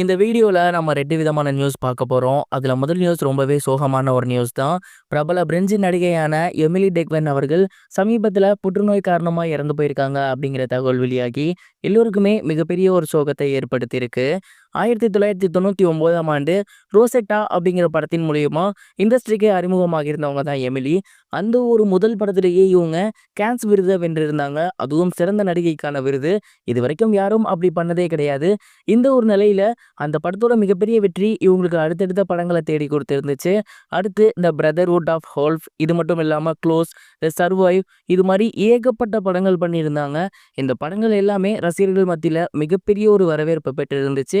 இந்த வீடியோவில் நம்ம ரெண்டு விதமான நியூஸ் பார்க்க போகிறோம் அதில் முதல் நியூஸ் ரொம்பவே சோகமான ஒரு நியூஸ் தான். பிரபல பிரெஞ்சு நடிகையான எமிலி டெக்வென் அவர்கள் சமீபத்தில் புற்றுநோய் காரணமாக இறந்து போயிருக்காங்க அப்படிங்கிற தகவல் வெளியாகி, எல்லோருக்குமே மிகப்பெரிய ஒரு சோகத்தை ஏற்படுத்தியிருக்கு. 1999ஆம் ஆண்டு ரோசெட்டா அப்படிங்கிற படத்தின் மூலியமா இண்டஸ்ட்ரிக்கே அறிமுகமாக இருந்தவங்க தான் எமிலி. அந்த ஒரு முதல் படத்திலேயே இவங்க கேன்ஸ் விருதை வென்றிருந்தாங்க. அதுவும் சிறந்த நடிகைக்கான விருது. இது வரைக்கும் யாரும் அப்படி பண்ணதே கிடையாது. இந்த ஒரு நிலையில அந்த படத்தோட மிகப்பெரிய வெற்றி இவங்களுக்கு அடுத்தடுத்த படங்களை தேடி கொடுத்துருந்துச்சு அடுத்து இந்த பிரதர்ஹுட் ஆஃப் ஹோல்ஃப் இது மட்டும் இல்லாமல் க்ளோஸ், சர்வைவ் இது மாதிரி ஏகப்பட்ட படங்கள் பண்ணியிருந்தாங்க. இந்த படங்கள் எல்லாமே ரசிகர்கள் மத்தியில் மிகப்பெரிய ஒரு வரவேற்ப பெற்றிருந்துச்சு.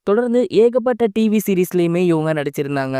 தொடர்ந்து ஏகப்பட்ட டிவி சீரிஸ்லயுமே இவங்க நடிச்சிருந்தாங்க.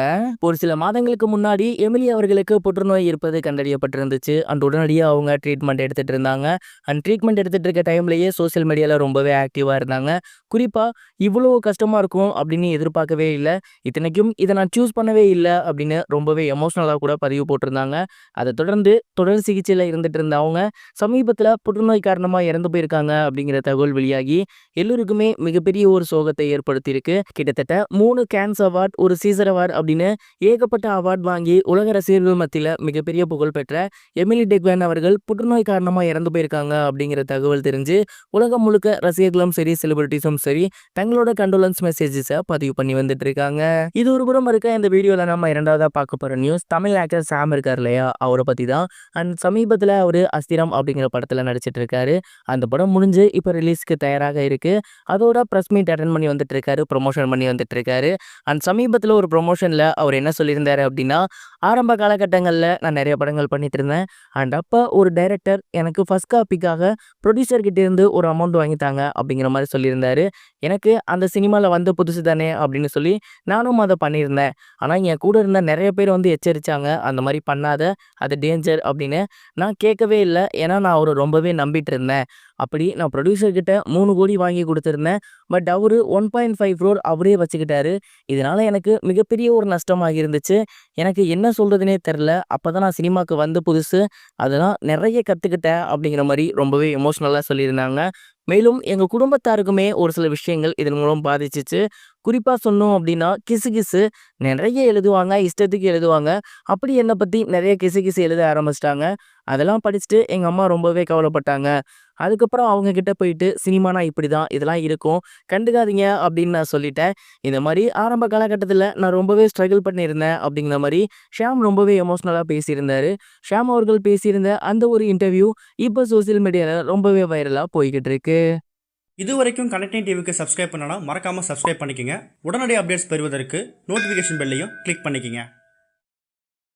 ஒரு சில மாதங்களுக்கு முன்னாடி எமிலி அவர்களுக்கு புற்றுநோய் இருப்பது கண்டறியப்பட்டிருந்துச்சு. அண்ட் உடனடியாக அவங்க ட்ரீட்மெண்ட் எடுத்துட்டு இருந்தாங்க. அண்ட் ட்ரீட்மெண்ட் எடுத்துட்டு இருக்க டைம்லயே சோசியல் மீடியால ரொம்பவே ஆக்டிவா இருந்தாங்க. குறிப்பா இவ்வளோ கஷ்டமா இருக்கும் அப்படின்னு எதிர்பார்க்கவே இல்லை இத்தனைக்கும் இதை நான் சூஸ் பண்ணவே இல்லை அப்படின்னு ரொம்பவே எமோஷனலா கூட பதிவு போட்டிருந்தாங்க. அதை தொடர்ந்து தொடர் சிகிச்சையில இருந்துட்டு இருந்த அவங்க சமீபத்தில புற்றுநோய் காரணமா இறந்து போயிருக்காங்க அப்படிங்கிற தகவல் வெளியாகி எல்லோருக்குமே மிகப்பெரிய ஒரு சோகத்தை ஏற்படுத்தி ஏற்படுத்தியிருக்கு. கிட்டத்தட்ட மூணு கேன்ஸ் அவார்ட், ஒரு சீசர் அவார்ட் அப்படின்னு ஏகப்பட்ட அவார்ட் வாங்கி உலக ரசிகர்கள் மத்தியில் மிகப்பெரிய புகழ் பெற்ற எமிலி டெக்வேன் அவர்கள் புற்றுநோய் காரணமாக இறந்து போயிருக்காங்க அப்படிங்கிற தகவல் தெரிஞ்சு உலகம் முழுக்க ரசிகர்களும் சரி, செலிபிரிட்டிஸும் சரி தங்களோட கண்டோலன்ஸ் மெசேஜஸை பதிவு பண்ணி வந்துட்டு இருக்காங்க. இது ஒரு புறம் இருக்க இந்த வீடியோவில் நம்ம இரண்டாவதாக பார்க்க போகிற நியூஸ் தமிழ் ஆக்டர் சாம் இருக்கார் இல்லையா? அவரை பற்றி தான். அண்ட் சமீபத்தில் அவர் அஸ்திரம் அப்படிங்கிற படத்தில் நடிச்சிட்டு இருக்காரு. அந்த படம் முடிஞ்சு இப்போ ரிலீஸ்க்கு தயாராக இருக்குது அதோட ப்ரெஸ் மீட் அட்டன் பண்ணி வந்துட்டு இருக்காரு. ப்ரமோஷன் பண்ணி வந்துட்டு இருக்காரு. அண்ட் சமீபத்தில் ஒரு ப்ரொமோஷனில் அவர் என்ன சொல்லியிருந்தாரு அப்படின்னா, ஆரம்ப காலகட்டங்களில் நான் நிறைய படங்கள் பண்ணிட்டு இருந்தேன். அண்ட் அப்போ ஒரு டைரக்டர் எனக்கு ஃபஸ்ட் காப்பிக்காக புரொடியூசர் இருந்து ஒரு அமௌண்ட் வாங்கித்தாங்க அப்படிங்கிற மாதிரி சொல்லியிருந்தாரு. எனக்கு அந்த சினிமாவில் வந்த புதுசு தானே அப்படின்னு சொல்லி நானும் அதை பண்ணியிருந்தேன். ஆனால் என் கூட இருந்த நிறைய பேர் வந்து எச்சரித்தாங்க அந்த மாதிரி பண்ணாத, அது டேஞ்சர் அப்படின்னு. நான் கேட்கவே இல்லை ஏன்னா நான் அவரை ரொம்பவே நம்பிட்டு இருந்தேன். அப்படி நான் ப்ரொடியூசர்கிட்ட மூணு கோடி வாங்கி கொடுத்துருந்தேன் பட் அவரு 1.5 க்ரோர் அவரே வச்சுக்கிட்டாரு. இதனால் எனக்கு மிகப்பெரிய ஒரு நஷ்டமாக இருந்துச்சு. எனக்கு என்ன சொல்கிறதுனே தெரில அப்போ தான் நான் சினிமாக்கு வந்து புதுசு. அதெல்லாம் நிறைய கற்றுக்கிட்டேன் அப்படிங்கிற மாதிரி ரொம்பவே எமோஷ்னலாக சொல்லியிருந்தாங்க. மேலும் எங்கள் குடும்பத்தாருக்குமே ஒரு சில விஷயங்கள் இதன் மூலம் பாதிச்சுச்சு. குறிப்பாக சொன்னோம் அப்படின்னா கிசுகிசு நிறைய எழுதுவாங்க. இஷ்டத்துக்கு எழுதுவாங்க. அப்படி என்னை பற்றி நிறைய கிசு கிசுகிசு எழுத ஆரம்பிச்சிட்டாங்க அதெல்லாம் படிச்சுட்டு எங்கள் அம்மா ரொம்பவே கவலைப்பட்டாங்க. அதுக்கப்புறம் அவங்க கிட்ட போயிட்டு சினிமானா இப்படிதான். இதெல்லாம் இருக்கும். கண்டுக்காதீங்க அப்படின்னு நான் சொல்லிட்டேன். இந்த மாதிரி ஆரம்ப காலகட்டத்தில் நான் ரொம்பவே ஸ்ட்ரகிள் பண்ணியிருந்தேன் அப்படிங்கிற மாதிரி ஷியாம் ரொம்பவே எமோஷ்னலாக பேசியிருந்தாரு. ஷியாம் அவர்கள் பேசியிருந்த அந்த ஒரு இன்டர்வியூ இப்போ சோசியல் மீடியாவில் ரொம்பவே வைரலாக போய்கிட்டு இருக்கு. இதுவரைக்கும் கனெக்டிங் டிவிக்கு சப்ஸ்கிரைப் பண்ணனா மறக்காம சப்ஸ்கிரைப் பண்ணிக்கங்க. உடனடி அப்டேட்ஸ் பெறுவதற்கு நோட்டிஃபிகேஷன் பெல்லையும் கிளிக் பண்ணிக்கங்க.